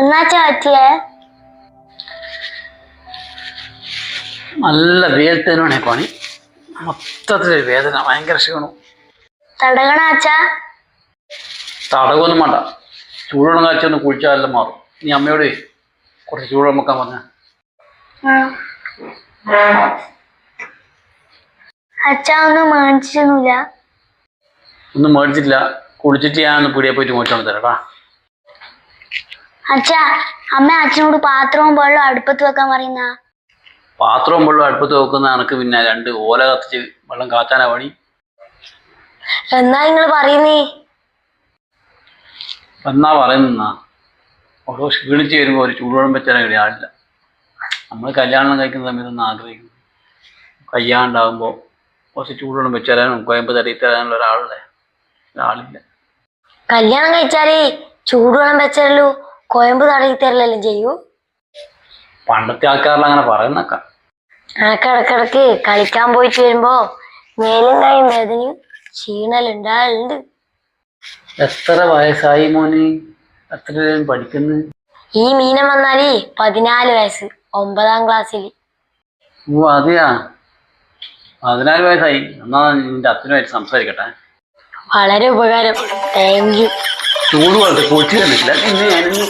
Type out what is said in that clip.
എന്നാച്ചാ പറ്റിയേ നല്ല വേദനയാണ് പണി. മൊത്തത്തിലൊരു വേദന ഭയങ്കര ക്ഷീണം. തടകണ തടകൊന്നും വേണ്ട. ചൂടുള്ള ചൂടുവെള്ളം കാച്ചൊന്ന് കുഴിച്ചാലും മാറും. നീ അമ്മയോട് കുറച്ച് ചൂട് വെക്കാൻ പറഞ്ഞ അച്ഛ ഒന്നും മേടിച്ചിരുന്നില്ല ഒന്നും മേടിച്ചിട്ടില്ല. കുളിച്ചിട്ട് ഞാൻ പീടിയെ പോയിട്ട് മോശം തരാട്ടാ അച്ഛാ അമ്മ അച്ഛനോട് പാത്രവും വെള്ളം അടുപ്പത്ത് വെക്കാൻ പറയുന്ന? പാത്രവും വെള്ളം അടുപ്പത്ത് വെക്കുന്ന കണക്ക് പിന്നെ രണ്ട് ഓല കത്തിച്ച് വെള്ളം കാച്ചാനാ പണി. എന്നാ നിങ്ങൾ പറയുന്നേ? എന്നാ പറയുന്ന ഓരോ ക്ഷീണിച്ച് വരുമ്പോൾ ഒരു ചൂടുവെള്ളം വെച്ചാൽ ഇവിടെ ആളില്ല. നമ്മൾ കല്യാണം കഴിക്കുന്ന സമയത്തൊന്നും ആഗ്രഹിക്കുന്നു. കയ്യാണ്ടാകുമ്പോൾ കുറച്ച് ചൂടുവെള്ളം വെച്ചാലും കോയമ്പ് തരയിത്തരാനുള്ള തരാനുള്ള ഒരാളല്ലേ ഒരാളില്ല. കല്യാണം കഴിച്ചാലേ ചൂടുവെള്ളം വെച്ചല്ലോ കോയമ്പ് തടയി തരലെല്ലാം ചെയ്യൂ. പണ്ടത്തെ ആൾക്കാരെല്ലാം അങ്ങനെ പറയുന്നേക്കാം. എനക്ക് ഇടക്കിടക്ക് കളിക്കാൻ പോയിട്ട് വരുമ്പോ മേലും കൈയും വേദനയും ക്ഷീണലുണ്ടാകലുണ്ട് എത്ര വയസ്സായി മോനെ? എത്ര പഠിക്കുന്നു? ഈ മീനം വന്നാലേ പതിനാല് വയസ്സ് ഒമ്പതാം ക്ലാസ്സിൽ ഓ അതെയാ? പതിനാല് വയസ്സായി. എന്നാ നിന്റെ അച്ഛനുമായിട്ട് സംസാരിക്കട്ടെ. വളരെ ഉപകാരം. താങ്ക് യു ചൂട് വെള്ളത്തിൽ പോയിട്ട് പിന്നെ ഞാനിന്ന്